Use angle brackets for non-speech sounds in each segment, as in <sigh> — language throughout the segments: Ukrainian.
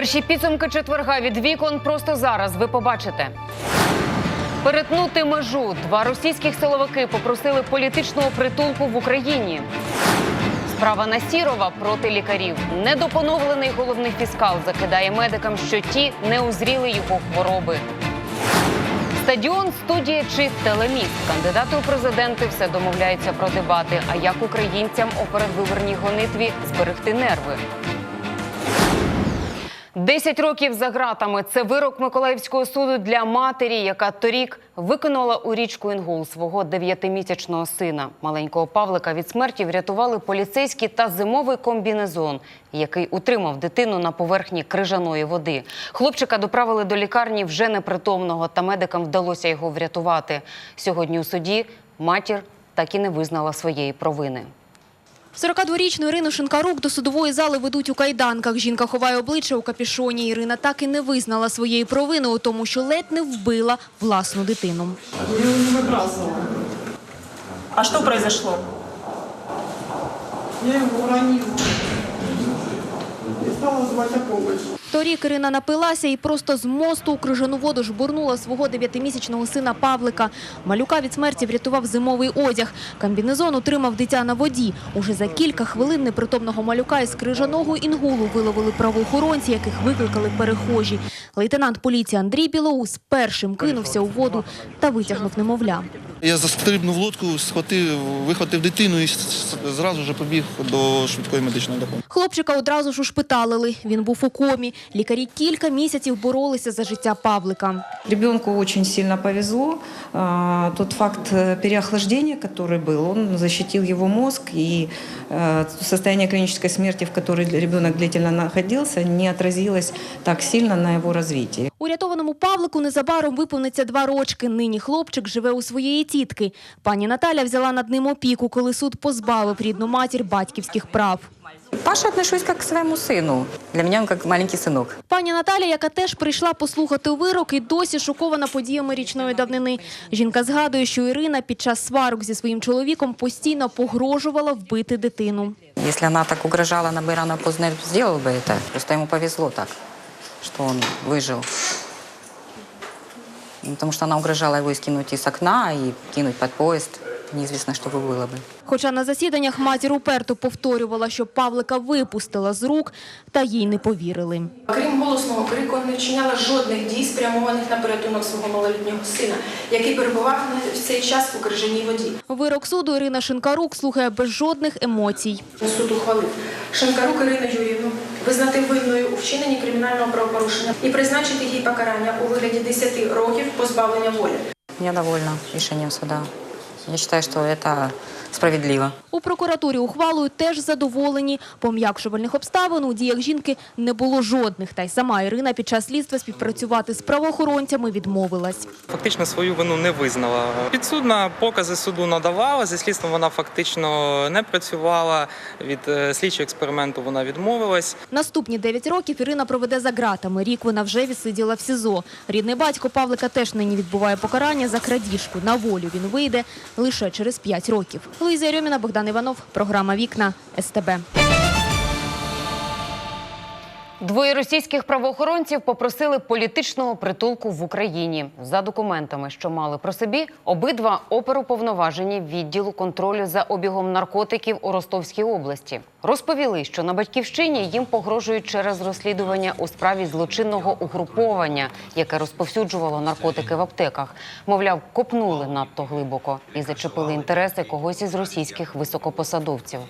Перші підсумки четверга від вікон просто зараз ви побачите. Перетнути межу два російських силовики попросили політичного притулку в Україні. Справа Насірова проти лікарів. Недопоновлений головний фіскал закидає медикам, що ті не узріли його хвороби. Стадіон, студія чи телеміст. Кандидати у президенти все домовляються про дебати. А як українцям у передвиборній гонитві зберегти нерви? Десять років за ґратами це вирок Миколаївського суду для матері, яка торік викинула у річку Інгул свого дев'ятимісячного сина. Маленького Павлика від смерті врятували поліцейські та зимовий комбінезон, який утримав дитину на поверхні крижаної води. Хлопчика доправили до лікарні вже непритомного, та медикам вдалося його врятувати. Сьогодні у суді матір так і не визнала своєї провини. 42-річну Ірину Шинкарук до судової зали ведуть у кайданках. Жінка ховає обличчя у капішоні. Ірина так і не визнала своєї провини у тому, що ледь не вбила власну дитину. Я его не выбрасывала. А что произошло? Я его уронила. И стала звать о помощи. Торік Ірина напилася і просто з мосту у крижану воду жбурнула свого дев'ятимісячного сина Павлика. Малюка від смерті врятував зимовий одяг. Комбінезон утримав дитя на воді. Уже за кілька хвилин непритомного малюка із крижаного інгулу виловили правоохоронці, яких викликали перехожі. Лейтенант поліції Андрій Білоус першим кинувся у воду та витягнув немовля. Я застрибнув в лодку, схватив, вихватив дитину і зразу ж побіг до швидкої медичної допомоги. Хлопчика одразу ж ушпиталили. Він був у комі. Лікарі кілька місяців боролися за життя Павлика. Ребенку очень сильно повезло. А, Тот факт э, переохлаждения, который был, он защитил его мозг, и э, состояние клинической смерти, в которой ребенок длительно находился, не отразилось так сильно на его развитии. Урятованому Павлику незабаром виповниться два рочки. Нині хлопчик живе у своєї тітки. Пані Наталя взяла над ним опіку, коли суд позбавив рідну матір батьківських прав. Паше отношусь как к своему сыну. Для меня он как маленький сынок. Пані Наталя, яка теж прийшла послухати вирок, і досі шокована подіями річної давнини. Жінка згадує, що Ірина під час сварок зі своїм чоловіком постійно погрожувала вбити дитину. Если она так угрожала, она бы рано поздно сделала бы это. Просто ему повезло так, что он выжил. Ну, Потому что она угрожала его и скинуть из окна, и кинуть под поезд. Неизвестно, что бы было бы. Хоча на засіданнях матір уперто повторювала, що Павлика випустила з рук, та їй не повірили. Крім голосного крику, не вчиняла жодних дій, спрямованих на порятунок свого малолітнього сина, який перебував на- в цей час у крижаній воді. Вирок суду Ірина Шинкарук слухає без жодних емоцій. Суд ухвалив Шенкарук Ірину Юрівну визнати винною у вчиненні кримінального правопорушення і призначити їй покарання у вигляді 10 років позбавлення волі. Я довольна решением суда. Я считаю, что это справедливо. У прокуратурі ухвалою теж задоволені. Пом'якшувальних обставин у діях жінки не було жодних. Та й сама Ірина під час слідства співпрацювати з правоохоронцями відмовилась. Фактично свою вину не визнала. Підсудна покази суду надавала. Зі слідством вона фактично не працювала. Від е, слідчого експерименту вона відмовилась. Наступні 9 років Ірина проведе за ґратами. Рік вона вже відсиділа в СІЗО. Рідний батько Павлика теж нині відбуває покарання за крадіжку. На волю він вийде лише через 5 років. Луїза Рьоміна, Богдан Іванов, програма «Вікна», СТБ. Двоє російських правоохоронців попросили політичного притулку в Україні за документами, що мали про собі обидва оперуповноважені відділу контролю за обігом наркотиків у Ростовській області. Розповіли, що на батьківщині їм погрожують через розслідування у справі злочинного угруповання, яке розповсюджувало наркотики в аптеках. Мовляв, копнули надто глибоко і зачепили інтереси когось із російських високопосадовців.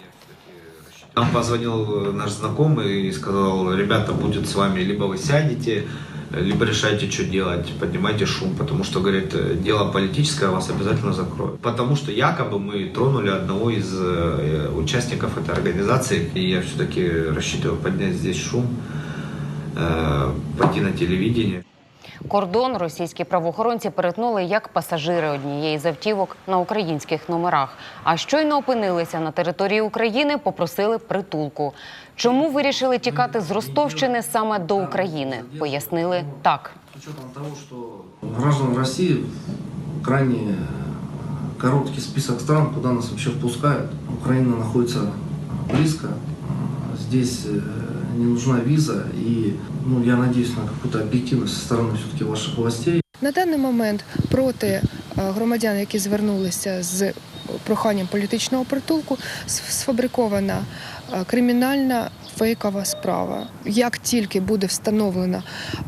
Нам позвонил э, наш знакомый и сказал, ребята, будет с вами, либо вы сядете, либо решайте, что делать, поднимайте шум, потому что, говорит, э, дело политическое, вас обязательно закроют. Потому что якобы мы тронули одного из э, участников этой организации, и я все-таки рассчитываю поднять здесь шум, пойти на телевидение. Кордон російські правоохоронці перетнули як пасажири однієї з автівок на українських номерах. А щойно опинилися на території України, попросили притулку. Чому вирішили тікати з Ростовщини саме до України? Пояснили так. Того, граждан России крайне короткий список стран, куда нас вообще впускают. Украина находится близко, здесь э, не нужна виза, и ну, я надеюсь на какую-то объективность со стороны все-таки ваших властей. На даний момент проти е, громадян, які звернулися з проханням політичного притулку, сфабрикована е, кримінальна фейкова справа. Як тільки буде встановлена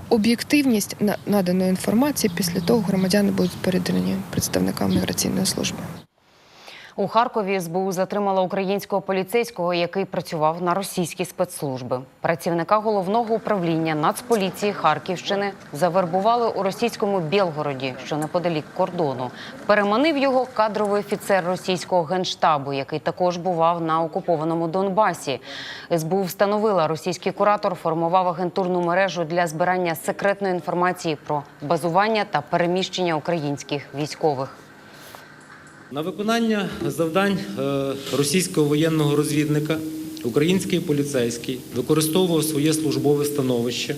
об'єктивність наданої інформації, після того громадяни будуть передані представникам міграційної служби. У Харкові СБУ затримала українського поліцейського, який працював на російські спецслужби. Працівника головного управління Нацполіції Харківщини завербували у російському Білгороді, що неподалік кордону. Переманив його кадровий офіцер російського генштабу, який також бував на окупованому Донбасі. СБУ встановила, російський куратор формував агентурну мережу для збирання секретної інформації про базування та переміщення українських військових. На виконання завдань е, російського воєнного розвідника український поліцейський використовував своє службове становище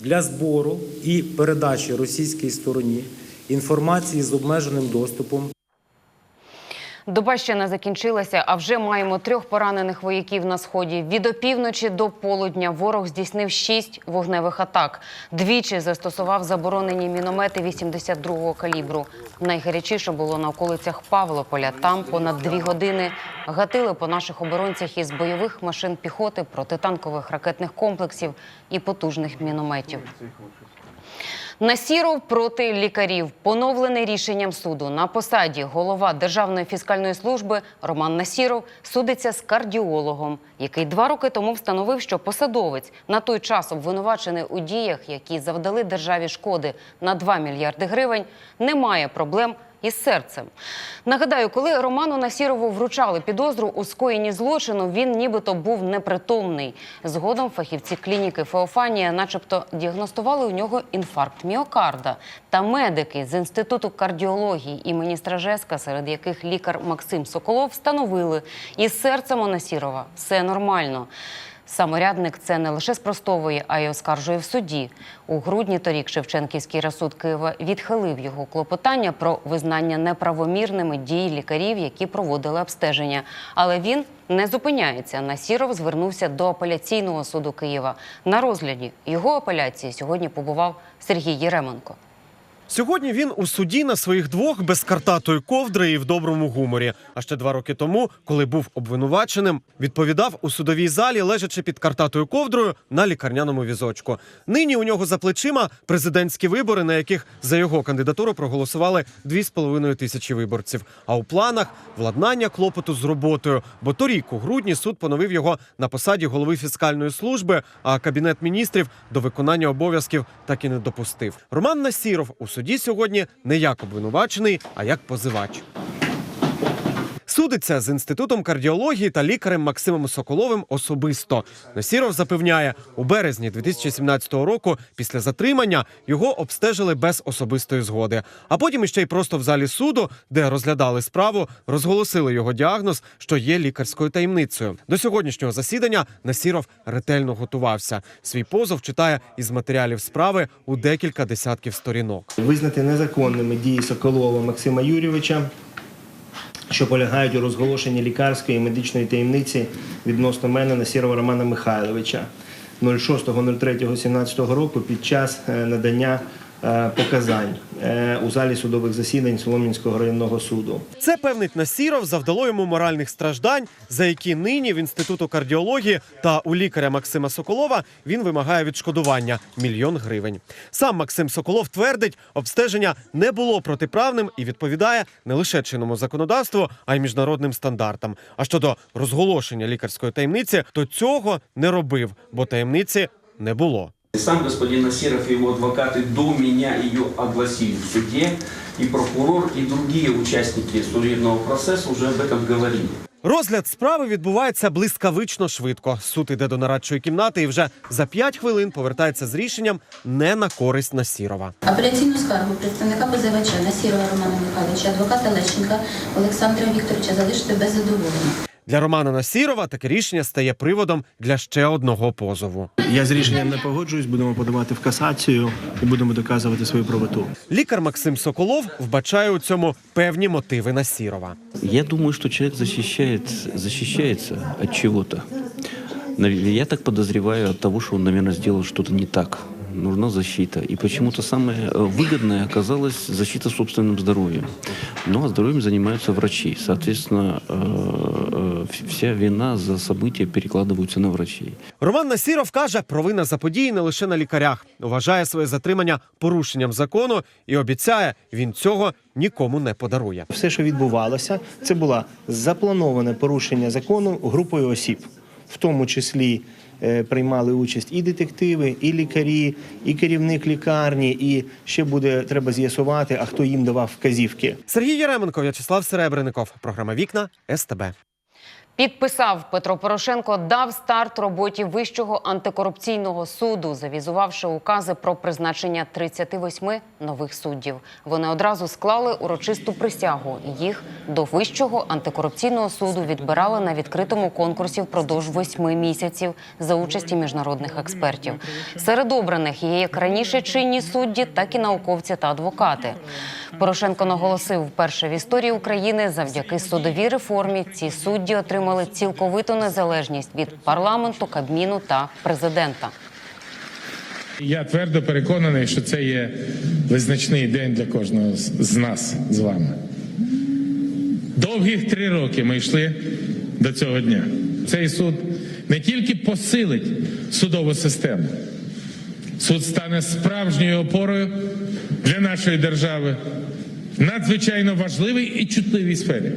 для збору і передачі російській стороні інформації з обмеженим доступом Доба ще не закінчилася, а вже маємо трьох поранених вояків на сході. Від опівночі до полудня ворог здійснив шість вогневих атак. Двічі застосував заборонені міномети 82-го калібру. Найгарячіше було на околицях Павлополя. Там понад дві години гатили по наших оборонцях із бойових машин піхоти, протитанкових ракетних комплексів і потужних мінометів. Насіров проти лікарів. Поновлений рішенням суду. На посаді голова Державної фіскальної служби Роман Насіров судиться з кардіологом, який два роки тому встановив, що посадовець на той час обвинувачений у діях, які завдали державі шкоди на 2 мільярди гривень, не має проблем із серцем. Нагадаю, коли Роману Насірову вручали підозру у скоєнні злочину, він нібито був непритомний. Згодом фахівці клініки Феофанія, начебто, діагностували у нього інфаркт міокарда. Та медики з інституту кардіології імені Стражеска, серед яких лікар Максим Соколов, встановили із серцем Насірова все нормально. Саморядник це не лише спростовує, а й оскаржує в суді. У грудні торік Шевченківський розсуд Києва відхилив його клопотання про визнання неправомірними дій лікарів, які проводили обстеження. Але він не зупиняється. Насіров звернувся до апеляційного суду Києва. На розгляді його апеляції сьогодні побував Сергій Єременко. Сьогодні він у суді на своїх двох без картатої ковдри і в доброму гуморі. А ще два роки тому, коли був обвинуваченим, відповідав у судовій залі, лежачи під картатою ковдрою на лікарняному візочку. Нині у нього за плечима президентські вибори, на яких за його кандидатуру проголосували 2,5 тисячі виборців. А у планах владнання клопоту з роботою. Бо торік у грудні суд поновив його на посаді голови фіскальної служби, а кабінет міністрів до виконання обов'язків так і не допустив. Роман Насіров у суді сьогодні не як обвинувачений, а як позивач. Судиться з інститутом кардіології та лікарем Максимом Соколовим особисто. Насіров запевняє, у березні 2017 року, після затримання, його обстежили без особистої згоди. А потім іще й просто в залі суду, де розглядали справу, розголосили його діагноз, що є лікарською таємницею. До сьогоднішнього засідання Насіров ретельно готувався. Свій позов читає із матеріалів справи у декілька десятків сторінок. Визнати незаконними дії Соколова Максима Юрійовича, що полягають у розголошенні лікарської і медичної таємниці відносно мене Насірова Романа Михайловича. 06.03.17 року під час е, надання показань е, у залі судових засідань Солом'янського районного суду. Це певнить Насіров завдало йому моральних страждань, за які нині в інституту кардіології та у лікаря Максима Соколова він вимагає відшкодування мільйон гривень. Сам Максим Соколов твердить, обстеження не було протиправним і відповідає не лише чинному законодавству, а й міжнародним стандартам. А щодо розголошення лікарської таємниці, то цього не робив, бо таємниці не було. Сам господин Насиров и его адвокаты до меня ее огласили в суде, и прокурор, и другие участники судебного процесса уже об этом говорили. Розгляд справи відбувається блискавично швидко. Суд іде до нарадчої кімнати і вже за п'ять хвилин повертається з рішенням не на користь Насірова. Апеляційну скаргу представника позивача Насірова Романа Михайловича, адвоката Лещенка Олександра Вікторовича залишити без задоволення. Для Романа Насірова таке рішення стає приводом для ще одного позову. Я з рішенням не погоджуюсь, будемо подавати в касацію і будемо доказувати свою правоту. Лікар Максим Соколов вбачає у цьому певні мотиви Насірова. Я думаю, человек защищает, защищается от чего-то. Нав- Я так подозреваю от того, что он, наверное, сделал что-то не так Нужна защита. И почему-то самое э, выгодное оказалось защита собственным здоровьем. Ну, а здоровьем занимаются врачи. Соответственно, э, э, в- вся вина за события перекладываются на врачей. Роман Насіров каже, провина за події не лише на лікарях. Вважає своє затримання порушенням закону і обіцяє, він цього нікому не подарує. Все, що відбувалося, це було заплановане порушення закону групою осіб, в тому числі. е, Приймали участь і детективи, і лікарі, і керівник лікарні, і ще буде треба з'ясувати, а хто їм давав вказівки. Сергій Яременко, В'ячеслав Серебренников. Програма Вікна СТБ. Підписав Петро Порошенко дав старт роботі Вищого антикорупційного суду, завізувавши укази про призначення 38 нових суддів. Вони одразу склали урочисту присягу. Їх до Вищого антикорупційного суду відбирали на відкритому конкурсі впродовж восьми місяців за участі міжнародних експертів. Серед обраних є як раніше чинні судді, так і науковці та адвокати. Порошенко наголосив, вперше в історії України завдяки судовій реформі ці судді отримали цілковиту незалежність від парламенту, кабміну та президента. Я твердо переконаний, що це є визначний день для кожного з нас з вами. Довгих три роки ми йшли до цього дня. Цей суд не тільки посилить судову систему, суд стане справжньою опорою для нашої держави в надзвичайно важливій і чутливій сфері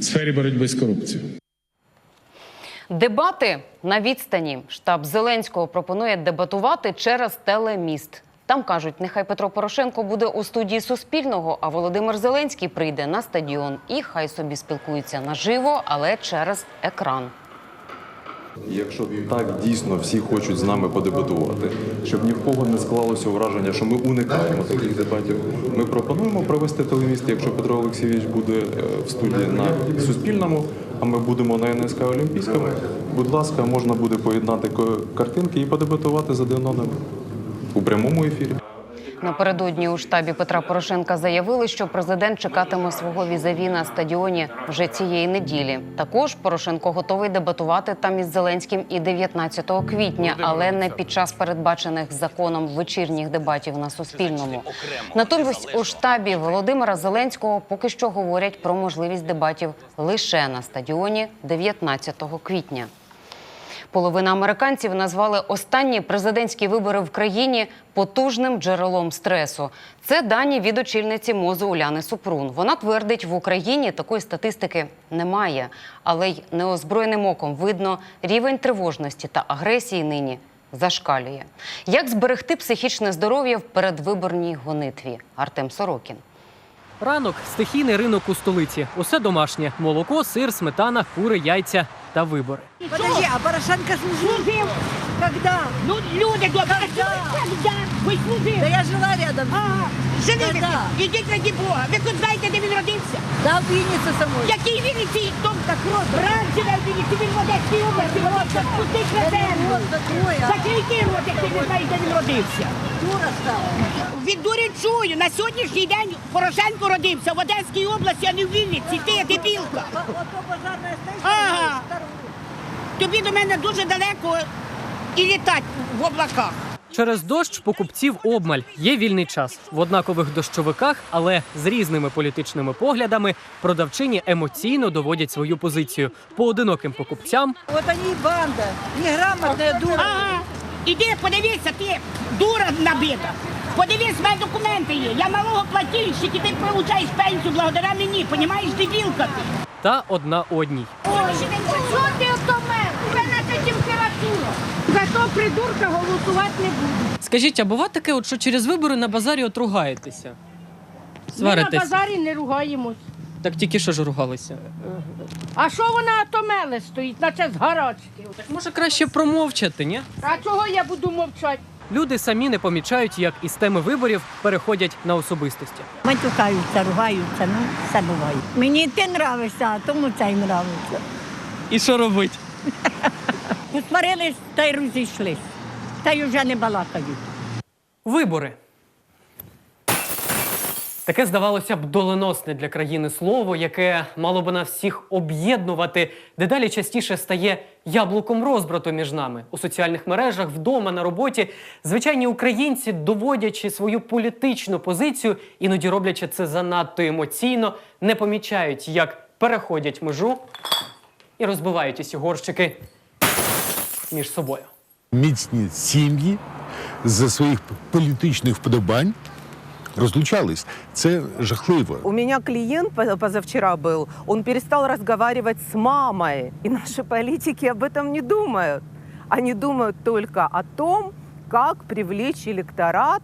сфері боротьби з корупцією. Дебати на відстані. Штаб Зеленського пропонує дебатувати через телеміст. Там кажуть, нехай Петро Порошенко буде у студії Суспільного, а Володимир Зеленський прийде на стадіон і хай собі спілкуються наживо, але через екран. Якщо так дійсно всі хочуть з нами подебатувати, щоб ні в кого не склалося враження, що ми уникаємо таких дебатів, ми пропонуємо провести телеміст, якщо Петро Олексійович буде е, в студії на Суспільному, а ми будемо на НСК Олімпійському. Будь ласка, можна буде поєднати картинки і подебатувати з один одним у прямому ефірі. Напередодні у штабі Петра Порошенка заявили, що президент чекатиме свого візаві на стадіоні вже цієї неділі. Також Порошенко готовий дебатувати там із Зеленським і 19 квітня, але не під час передбачених законом вечірніх дебатів на Суспільному. Натомість у штабі Володимира Зеленського поки що говорять про можливість дебатів лише на стадіоні 19 квітня. Половина американців назвали останні президентські вибори в країні потужним джерелом стресу. Це дані від очільниці мозу Уляни Супрун. Вона твердить, в Україні такої статистики немає, але й неозброєним оком видно рівень тривожності та агресії нині зашкалює. Як зберегти психічне здоров'я в передвиборній гонитві? Артем Сорокін. Ранок стихійний ринок у столиці. Усе домашнє: молоко, сир, сметана, кури, яйця та вибори. Подожди, а Порошенко служил? Когда? Ну, люди добрые. Когда? Когда? Вы служили? Да я жила рядом. Ага. Жили ви? Ідіть раді Бога. Ви тут знаєте, де він родився? Да, в Вінниці самої. Який Вінниці? Дом так рот. Раніше на Вінниці, він в Одеській області. Родився. Пустить на землю. Закрийте рот, як ти не знаєш, де він родився. Дура стала. Від чую. На сьогоднішній день Порошенко родився в Одеській області, а не в Вінниці. Ти дебілка. Ага. Тобі до мене дуже далеко і літати в облаках. Через дощ покупців обмаль. Є вільний час в однакових дощовиках, але з різними політичними поглядами продавчині емоційно доводять свою позицію. Поодиноким покупцям От вони і банда, неграмотна дура. Ага. Іди, подивися, ти дура набита. Подивись, в мене документи є. Я налогоплательщик, і ти получаєш пенсію благодаря мені. Понімаєш, дебілка ти. та одна одній. Ой, що ти отомер? У мене це температура. За того придурка голосувати не буду. Скажіть, а бува таке, от що через вибори на базарі от ругаєтеся? Ми на базарі не ругаємось. Так тільки що ж ругалися? А що вона атомеле стоїть, наче з гарачки? Так може краще промовчати, ні? А чого я буду мовчати? Люди самі не помічають, як із теми виборів переходять на особистості. Матюкаються, ругаються, ну все буває. Мені ти нравишся, а тому цей нравиться. І що робить? <laughs> Посварились та й розійшлись. Та й вже не балакають. Вибори. Таке здавалося б доленосне для країни слово, яке мало би нас всіх об'єднувати, дедалі частіше стає яблуком розбрату між нами у соціальних мережах, вдома на роботі. Звичайні українці, доводячи свою політичну позицію, іноді роблячи це занадто емоційно, не помічають, як переходять межу і розбивають усі горщики між собою. міцні сім'ї за своїх політичних вподобань розлучались. Це жахливо. У меня клиент по- позавчера был, он перестал разговаривать с мамой. И наши политики об этом не думают. Они думают только о том, как привлечь электорат,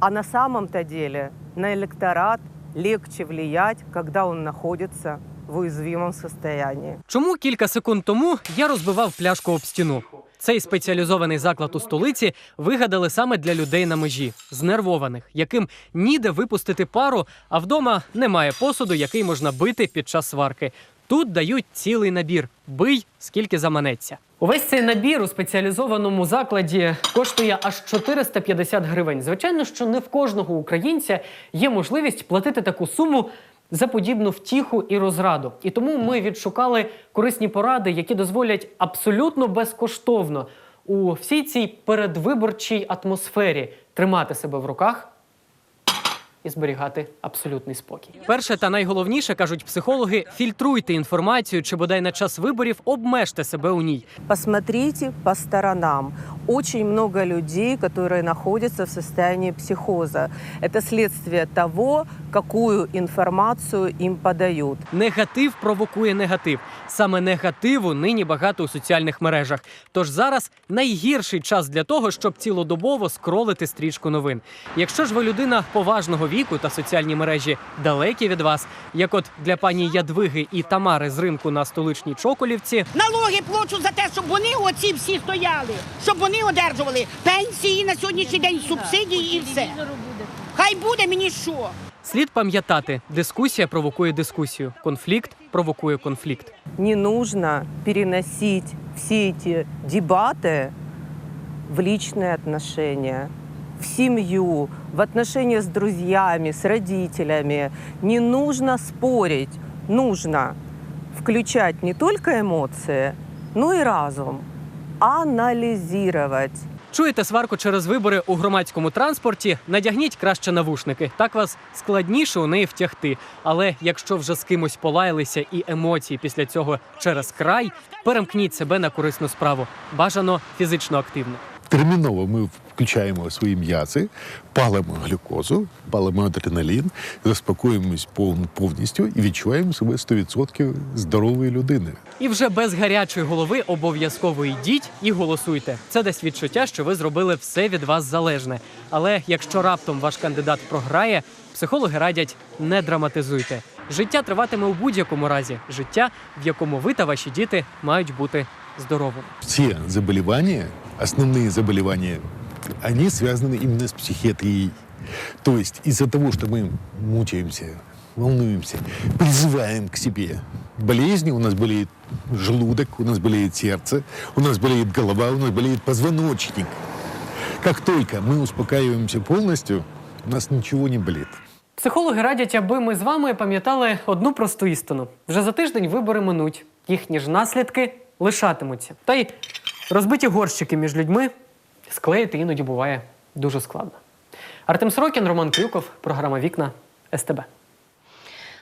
а на самом-то деле на электорат легче влиять, когда он находится в уязвимом состоянии. Чому кілька секунд тому я розбивав пляшку об стіну? Цей спеціалізований заклад у столиці вигадали саме для людей на межі, знервованих, яким ніде випустити пару, а вдома немає посуду, який можна бити під час сварки. Тут дають цілий набір. Бий скільки заманеться. Увесь цей набір у спеціалізованому закладі коштує аж 450 гривень. Звичайно, що не в кожного українця є можливість платити таку суму за подібну втіху і розраду. І тому ми відшукали корисні поради, які дозволять абсолютно безкоштовно у всій цій передвиборчій атмосфері тримати себе в руках і зберігати абсолютний спокій. Перше та найголовніше кажуть психологи: фільтруйте інформацію, чи бодай на час виборів обмежте себе у ній. Посмотрите по сторонам. Очень много людей, которые находятся в состоянии психоза. Это следствие того, какую информацию им подают. Негатив провокує негатив. Саме негативу нині багато у соціальних мережах. Тож зараз найгірший час для того, щоб цілодобово скролити стрічку новин. Якщо ж ви людина поважного віку та соціальні мережі далекі від вас, як от для пані Ядвиги і Тамари з ринку на столичній Чоколівці, Налоги плачу за те, щоб вони оці всі стояли, щоб вони одержували пенсії на сьогоднішній день, субсидії і все. Хай буде мені що. слід пам'ятати, дискусія провокує дискусію, конфлікт провокує конфлікт. Не нужно переносить все эти дебаты в личные отношения, в семью, в отношения с друзьями, с родителями. Не нужно спорить, нужно включать не только эмоции, но и разум, анализировать. Чуєте сварку через вибори у громадському транспорті? Надягніть краще навушники. Так вас складніше у неї втягти. Але якщо вже з кимось полаялися і емоції після цього через край, перемкніть себе на корисну справу. Бажано фізично активно. Терміново ми включаємо свої м'язи, палимо глюкозу, палимо адреналін, заспокоїмось пов- повністю і відчуваємо себе 100% здорової людини. І вже без гарячої голови обов'язково йдіть і голосуйте. Це дасть відчуття, що ви зробили все від вас залежне. Але якщо раптом ваш кандидат програє, психологи радять не драматизуйте. Життя триватиме у будь-якому разі. Життя, в якому ви та ваші діти мають бути здоровими. Все заболевания, основные заболевания, они связаны именно с психиатрией. То есть из-за того, что мы мучаемся, волнуемся, призываем к себе болезни, у нас болеет желудок, у нас болеет сердце, у нас болеет голова, у нас болеет позвоночник. Как только мы успокаиваемся полностью, у нас ничего не болит. Психологи радять, аби ми з вами пам'ятали одну просту істину: вже за тиждень вибори минуть, їхні ж наслідки лишатимуться. Та й розбиті горщики між людьми склеїти іноді буває дуже складно. Артем Сорокін, Роман Крюков, програма Вікна СТБ.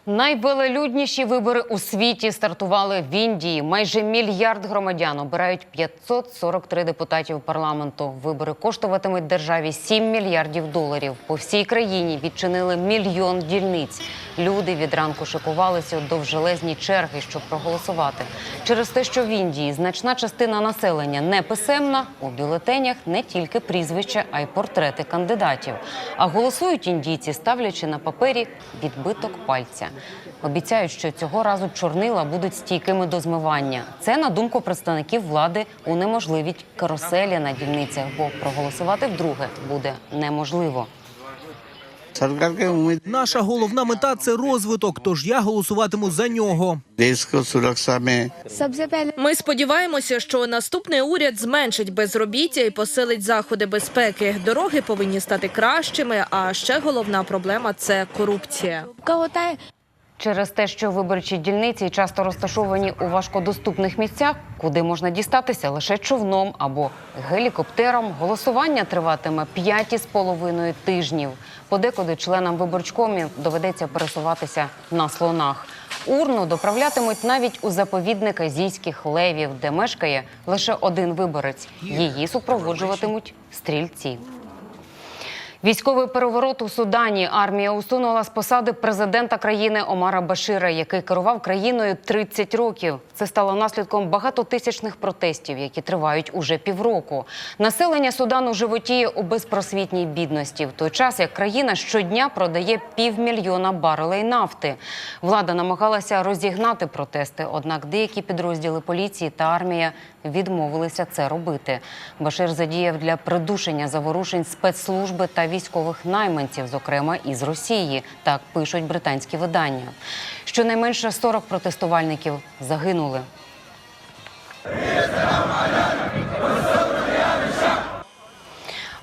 Найвелелюдніші вибори у світі стартували в Індії. Майже мільярд громадян обирають 543 депутатів парламенту. Вибори коштуватимуть державі 7 мільярдів доларів. По всій країні відчинили мільйон дільниць. Люди від ранку шикувалися у довжелезні черги, щоб проголосувати. Через те, що в Індії значна частина населення не писемна, у бюлетенях не тільки прізвища, а й портрети кандидатів. А голосують індійці, ставлячи на папері відбиток пальця. Обіцяють, що цього разу чорнила будуть стійкими до змивання. Це на думку представників влади унеможливить каруселі на дільницях, бо проголосувати вдруге буде неможливо. Наша головна мета це розвиток. Тож я голосуватиму за нього. Ми сподіваємося, що наступний уряд зменшить безробіття і посилить заходи безпеки. Дороги повинні стати кращими. А ще головна проблема це корупція. Через те, що виборчі дільниці часто розташовані у важкодоступних місцях, куди можна дістатися лише човном або гелікоптером, голосування триватиме 5,5 тижнів. Подекуди членам виборчкомів доведеться пересуватися на слонах. Урну доправлятимуть навіть у заповідник азійських левів, де мешкає лише один виборець. Її супроводжуватимуть стрільці. Військовий переворот у Судані. Армія усунула з посади президента країни Омара Башира, який керував країною 30 років. Це стало наслідком багатотисячних протестів, які тривають уже півроку. Населення Судану животіє у безпросвітній бідності, в той час як країна щодня продає півмільйона барелей нафти. Влада намагалася розігнати протести, однак деякі підрозділи поліції та армія відмовилися це робити. Башир задіяв для придушення заворушень спецслужби та військових найманців, зокрема із Росії. Так пишуть британські видання. Щонайменше 40 протестувальників загинули.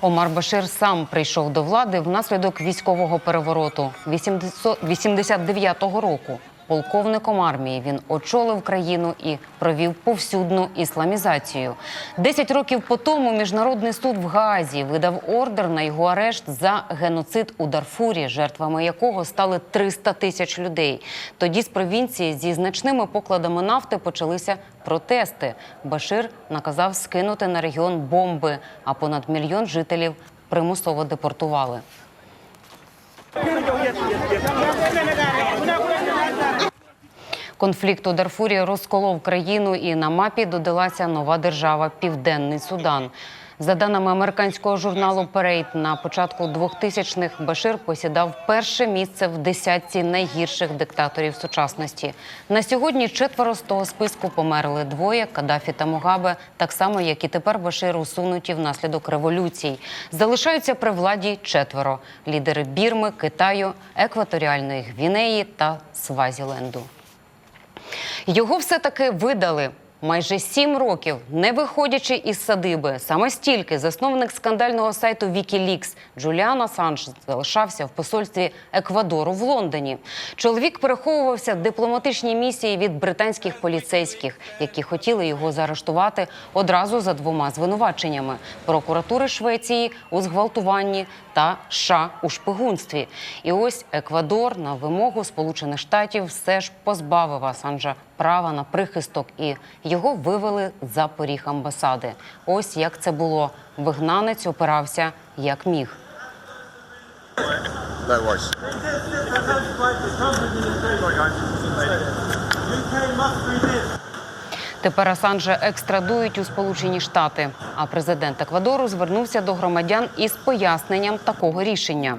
Омар Башир сам прийшов до влади внаслідок військового перевороту 89-го року. Полковником армії він очолив країну і провів повсюдну ісламізацію. Десять років по тому міжнародний суд в Гаазі видав ордер на його арешт за геноцид у Дарфурі, жертвами якого стали 300 тисяч людей. Тоді з провінції зі значними покладами нафти почалися протести. Башир наказав скинути на регіон бомби, а понад мільйон жителів примусово депортували. Конфлікт у Дарфурі розколов країну, і на мапі додалася нова держава Південний Судан. За даними американського журналу Парейд, на початку 2000-х Башир посідав перше місце в десятці найгірших диктаторів сучасності. На сьогодні четверо з того списку померли двоє Кадафі та Мугабе, так само як і тепер Башир усунуті внаслідок революцій. Залишаються при владі четверо: лідери Бірми, Китаю, Екваторіальної Гвінеї та Свазіленду. Його все-таки видали. Майже сім років, не виходячи із садиби, саме стільки засновник скандального сайту Wikileaks Джуліан Асанж залишався в посольстві Еквадору в Лондоні. Чоловік переховувався в дипломатичній місії від британських поліцейських, які хотіли його заарештувати одразу за двома звинуваченнями: прокуратури Швеції у зґвалтуванні та США у шпигунстві. І ось Еквадор на вимогу Сполучених Штатів все ж позбавив Асанжа права на прихисток і його вивели за поріг амбасади. Ось як це було. Вигнанець опирався як міг. Тепер Асанжа екстрадують у Сполучені Штати. А президент Еквадору звернувся до громадян із поясненням такого рішення.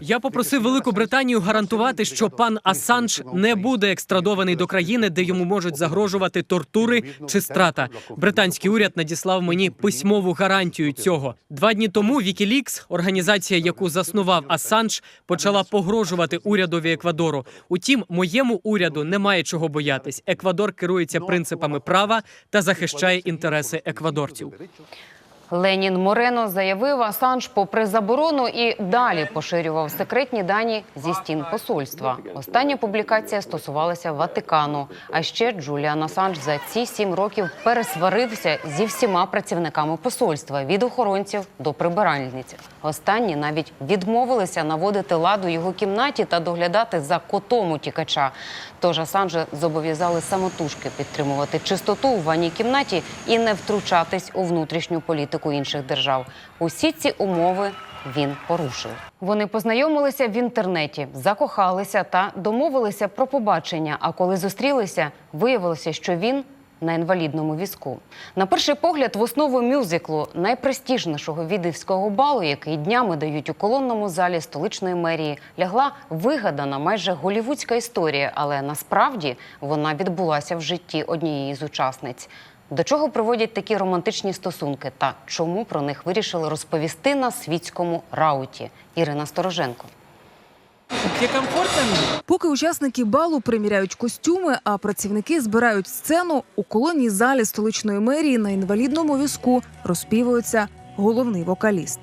Я попросив Велику Британію гарантувати, що пан Асанж не буде екстрадований до країни, де йому можуть загрожувати тортури чи страта. Британський уряд надіслав мені письмову гарантію цього. Два дні тому Wikileaks, організація, яку заснував Асанж, почала погрожувати урядові Еквадору. Утім, моєму уряду немає чого боятись. Еквадор керується принципами права та захищає інтереси еквадорців. Ленін Морено заявив, Асанж, попри заборону, і далі поширював секретні дані зі стін посольства. Остання публікація стосувалася Ватикану. А ще Джуліан Асанж за ці сім років пересварився зі всіма працівниками посольства від охоронців до прибиральниць. Останні навіть відмовилися наводити ладу його кімнаті та доглядати за котом утікача. Тож Асанжа зобов'язали самотужки підтримувати чистоту у ванній кімнаті і не втручатись у внутрішню політику інших держав. Усі ці умови він порушив. Вони познайомилися в інтернеті, закохалися та домовилися про побачення. А коли зустрілися, виявилося, що він на інвалідному візку. На перший погляд, в основу мюзиклу найпрестижнішого відівського балу, який днями дають у колонному залі столичної мерії, лягла вигадана майже голівудська історія, але насправді вона відбулася в житті однієї з учасниць. До чого приводять такі романтичні стосунки та чому про них вирішили розповісти на світському рауті? Ірина Стороженко. Поки учасники балу приміряють костюми, а працівники збирають сцену, у колонній залі столичної мерії на інвалідному візку розпівується головний вокаліст.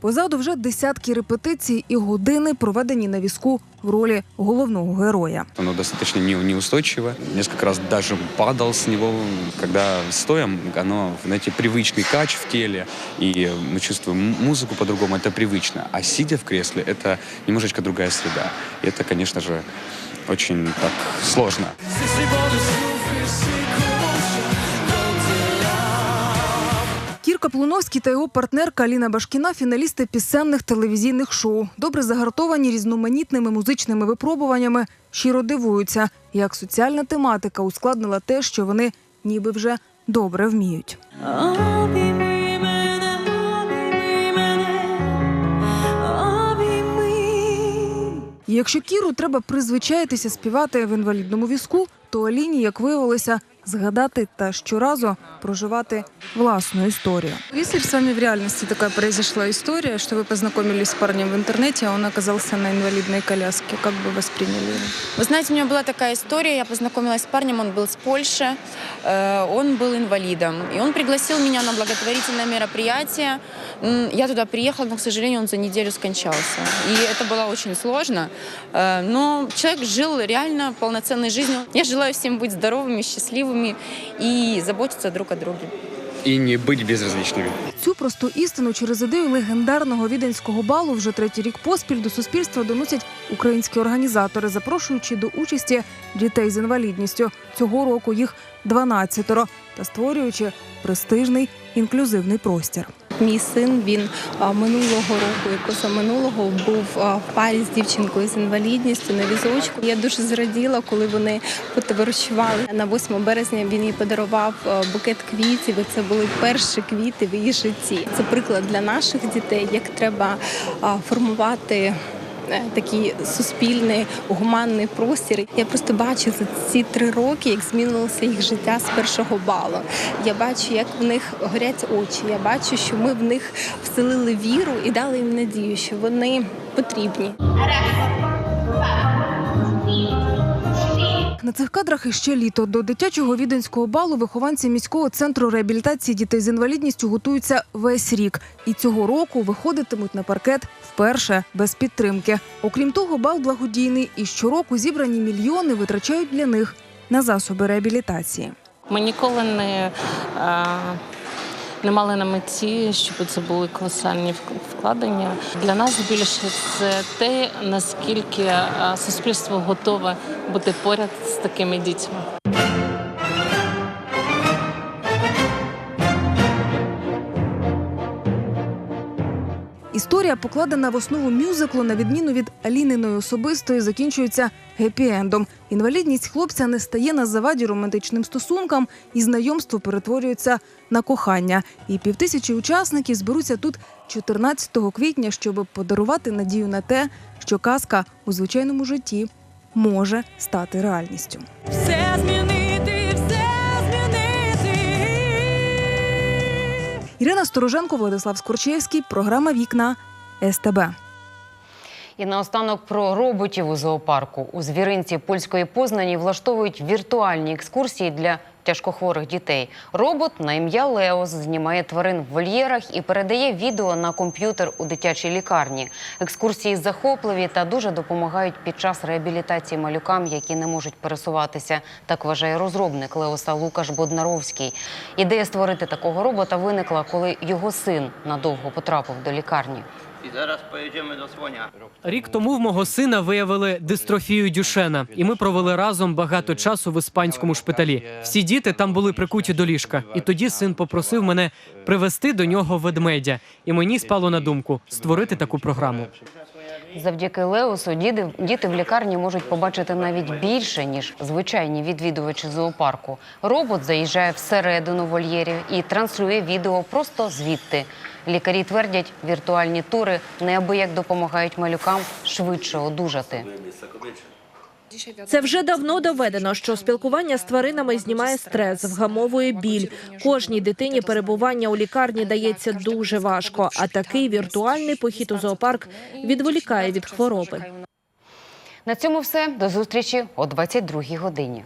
Позаду вже десятки репетицій і години, проведені на візку в ролі головного героя. Оно достаточно не- неустойчиво. Несколько раз даже падал с него. Когда стоим, оно, знаете, привычный кач в теле, и мы чувствуем м- музыку по-другому, это привычно. А сидя в кресле, это немножечко другая среда. И это, конечно же, очень так сложно. Кірка Плуновський та його партнерка Аліна Башкіна фіналісти пісенних телевізійних шоу. Добре загартовані різноманітними музичними випробуваннями, щиро дивуються, як соціальна тематика ускладнила те, що вони ніби вже добре вміють. Якщо Кіру треба призвичаїтися співати в інвалідному візку, то Аліні, як виявилося, згадати та щоразу проживати власну історію. Если с вами в реальности такая произошла история, что вы познакомились с парнем в интернете, а он оказался на инвалидной коляске, как бы восприняли его? Вы знаете, у меня была такая история. Я познакомилась с парнем, он был с Польши, э, он был инвалидом. И он пригласил меня на благотворительное мероприятие. М, Я туда приехала, но, к сожалению, он за неделю скончался. И это было очень сложно. Э, Но человек жил реально полноценной жизнью. Я желаю всем быть здоровыми, счастливыми и заботиться друг о друге. И не быть безразличными. Цю просту істину через ідею легендарного віденського балу вже третій рік поспіль до суспільства доносять українські організатори, запрошуючи до участі дітей з інвалідністю. Цього року їх 12 та створюючи престижний інклюзивний простір. Мій син він минулого року і позаминулого був в парі з дівчинкою з інвалідністю на візочку. Я дуже зраділа, коли вони потоваришували. На 8 березня він їй подарував букет квітів. і Це були перші квіти в її житті. Це приклад для наших дітей, як треба формувати. Е, Такий суспільний гуманний простір. Я просто бачу за ці три роки, як змінилося їх життя з першого балу. Я бачу, як в них горять очі. Я бачу, що ми в них вселили віру і дали їм надію, що вони потрібні. На цих кадрах іще літо до дитячого віденського балу вихованці міського центру реабілітації дітей з інвалідністю готуються весь рік. І цього року виходитимуть на паркет вперше без підтримки. Окрім того, бал благодійний і щороку зібрані мільйони витрачають для них на засоби реабілітації. Ми ніколи не, е, не мали на меті, щоб це були колосальні вкладення. Для нас більше це те, наскільки суспільство готове бути поряд з такими дітьми. Історія, покладена в основу мюзиклу, на відміну від Аліниної особистої, закінчується гепі-ендом. Інвалідність хлопця не стає на заваді романтичним стосункам, і знайомство перетворюється на кохання. І півтисячі учасників зберуться тут 14 квітня, щоб подарувати надію на те, що казка у звичайному житті може стати реальністю. Все змінити, Ірина Стороженко, Владислав Скорчевський, програма Вікна СТБ. І наостанок про роботів у зоопарку. У звіринці польської познані влаштовують віртуальні екскурсії для тяжкохворих дітей. Робот на ім'я Леос знімає тварин в вольєрах і передає відео на комп'ютер у дитячій лікарні. Екскурсії захопливі та дуже допомагають під час реабілітації малюкам, які не можуть пересуватися. Так вважає розробник Леоса Лукаш Боднаровський. Ідея створити такого робота виникла, коли його син надовго потрапив до лікарні. І зараз поїдемо до слоня. Рік тому в мого сина виявили дистрофію Дюшена, і ми провели разом багато часу в іспанському шпиталі. Всі діти там були прикуті до ліжка. І тоді син попросив мене привезти до нього ведмедя. І мені спало на думку створити таку програму. Завдяки Леосу діти, діти в лікарні можуть побачити навіть більше, ніж звичайні відвідувачі зоопарку. Робот заїжджає всередину вольєрів і транслює відео просто звідти. Лікарі твердять, віртуальні тури неабияк допомагають малюкам швидше одужати. Це вже давно доведено, що спілкування з тваринами знімає стрес, вгамовує біль. Кожній дитині перебування у лікарні дається дуже важко, а такий віртуальний похід у зоопарк відволікає від хвороби. На цьому все. До зустрічі о 22 годині.